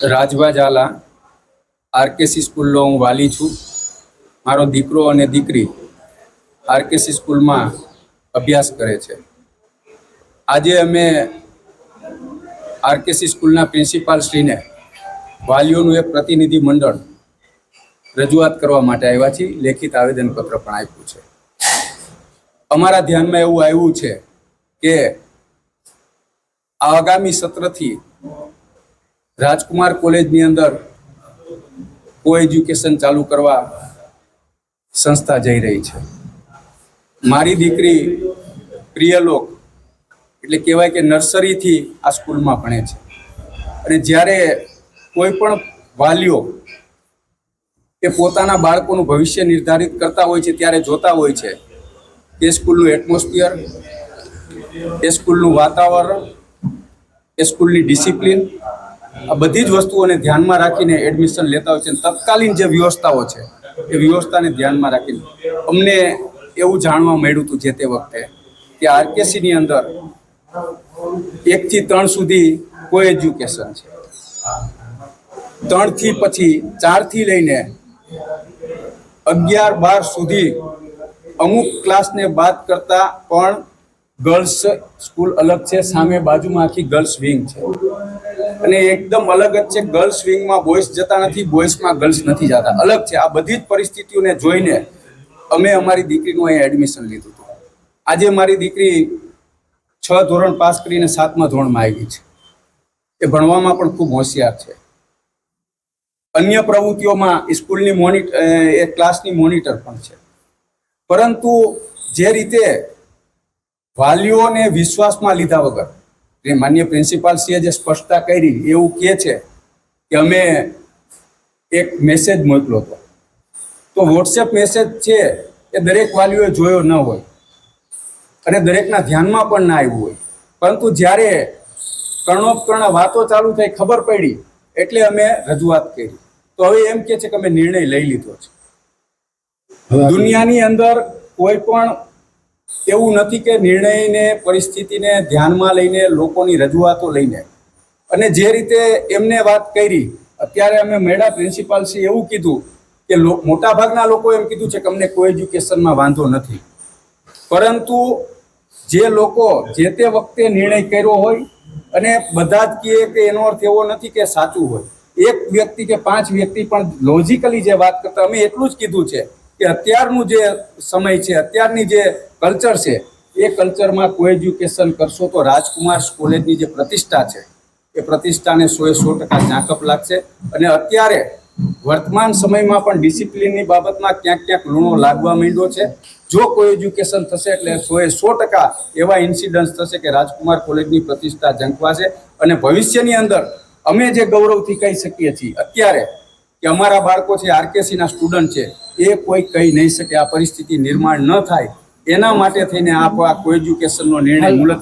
Rajbha Jhala RKC સ્કૂલનો હું વાલી છું. મારો દીકરો અને દીકરી આરકેસી સ્કૂલમાં અભ્યાસ કરે છે. આજે અમે આરકેસી સ્કૂલના પ્રિન્સિપાલ શ્રીને વાલીઓનું એક પ્રતિનિધિ મંડળ રજૂઆત કરવા માટે આવ્યા છીએ. લેખિત આવેદનપત્ર પણ આપ્યું છે. અમારા ધ્યાનમાં એવું આવ્યું છે કે આગામી સત્રથી રાજકુમાર કોલેજની અંદર કો એજ્યુકેશન ચાલુ કરવા સંસ્થા જઈ રહી છે. મારી દીકરી પ્રિયલોક એટલે કહેવાય કે નર્સરીથી આ સ્કૂલમાં ભણે છે. અને જ્યારે કોઈ પણ વાલીઓ એ પોતાના બાળકોનું ભવિષ્ય નિર્ધારિત કરતા હોય છે, ત્યારે જોતા હોય છે એ સ્કૂલનું એટમોસ્ફિયર, એ સ્કૂલનું વાતાવરણ, એ સ્કૂલની ડિસિપ્લિન આ બધી જ વસ્તુઓને ધ્યાનમાં રાખીને એડમિશન લેતા હોય છે તત્કાલીન જે વ્યવસ્થાઓ છે, એ વ્યવસ્થાને ધ્યાનમાં રાખીને અમને એવું જાણવા મળ્યું હતું જે તે વખતે કે આરકેસીની અંદર એકથી ત્રણ સુધી કોઈ એજ્યુકેશન છે. ત્રણથી પછી ચારથી લઈને અગિયાર બાર સુધી અમુક ક્લાસને બાદ કરતા પણ ગર્લ્સ સ્કૂલ અલગ છે, સામે બાજુમાં આખી ગર્લ્સ વિંગ છે. અને એકદમ અલગ જ છે. ગર્લ્સ વિંગમાં બોયસ જતા નથી બોયસમાં ગર્લ્સ નથી જતા. અલગ છે. આ બધી જ પરિસ્થિતિઓને જોઈને અમે અમારી દીકરીનું અહીં એડમિશન લીધું હતું. આજે મારી દીકરી છ ધોરણ પાસ કરીને સાતમા ધોરણમાં આવી છે. એ ભણવામાં પણ ખૂબ હોશિયાર છે. અન્ય પ્રવૃત્તિઓમાં સ્કૂલની મોનિટ એ ક્લાસની મોનિટર પણ છે. પરંતુ જે રીતે વાલીઓને વિશ્વાસમાં લીધા વગર માન્ય પ્રિન્સિપાલશ્રીએ જે સ્પષ્ટતા કરી એવું કહે છે કે અમે એક મેસેજ મોકલો હતો. તો વોટ્સએપ મેસેજ છે એ દરેક વાલીઓએ જોયો ન હોય અને દરેકના ધ્યાનમાં પણ ના આવ્યું હોય. પરંતુ જ્યારે કર્ણોપકર્ણ વાતો ચાલુ થઈ ખબર પડી એટલે અમે રજૂઆત કરી. તો હવે એમ કે છે કે અમે નિર્ણય લઈ લીધો છે. દુનિયાની અંદર કોઈ પણ એવું નથી કે નિર્ણયને, પરિસ્થિતિને ધ્યાનમાં લઈને લોકોની રજૂઆતો લઈને. અને જે રીતે એમને વાત કરી, અત્યારે અમે મેળા પ્રિન્સિપાલશ્રી એવું કીધું કે મોટાભાગના લોકો એમ કીધું છે કે અમને કોઈ એજ્યુકેશનમાં વાંધો નથી. પરંતુ જે લોકો જે તે વખતે નિર્ણય કર્યો હોય, અને બધા જ કહે કે એનો અર્થ એવો નથી કે સાચું હોય. એક વ્યક્તિ કે પાંચ વ્યક્તિ પણ લોજિકલી જે વાત કરતા, અમે એટલું જ કીધું છે કે અત્યારનું જે સમય છે, અત્યારની જે કલ્ચર છે, એ કલ્ચરમાં કોઈ એજ્યુકેશન કરશો તો રાજકુમાર કોલેજની જે પ્રતિષ્ઠા છે, એ પ્રતિષ્ઠાને સોએ સો ટકા ઝાંકપ લાગશે. અને અત્યારે વર્તમાન સમયમાં પણ ડિસિપ્લિનની બાબતમાં ક્યાંક ક્યાંક લૂણો લાગવા માંડ્યો છે. જો કોઈ એજ્યુકેશન થશે એટલે સોએ સો ટકા એવા ઇન્સિડન્ટ થશે કે રાજકુમાર કોલેજની પ્રતિષ્ઠા ઝંકવાશે અને ભવિષ્યની અંદર અમે જે ગૌરવથી કહી શકીએ છીએ, અત્યારે કે અમારા બાળકો છે આરકેસીના સ્ટુડન્ટ છે એ કોઈ કહી નહીં શકે આ પરિસ્થિતિ નિર્માણ ન થાય. એના માટે થઈને આ આ કોઈ એજ્યુકેશનનો નિર્ણય મુલતવી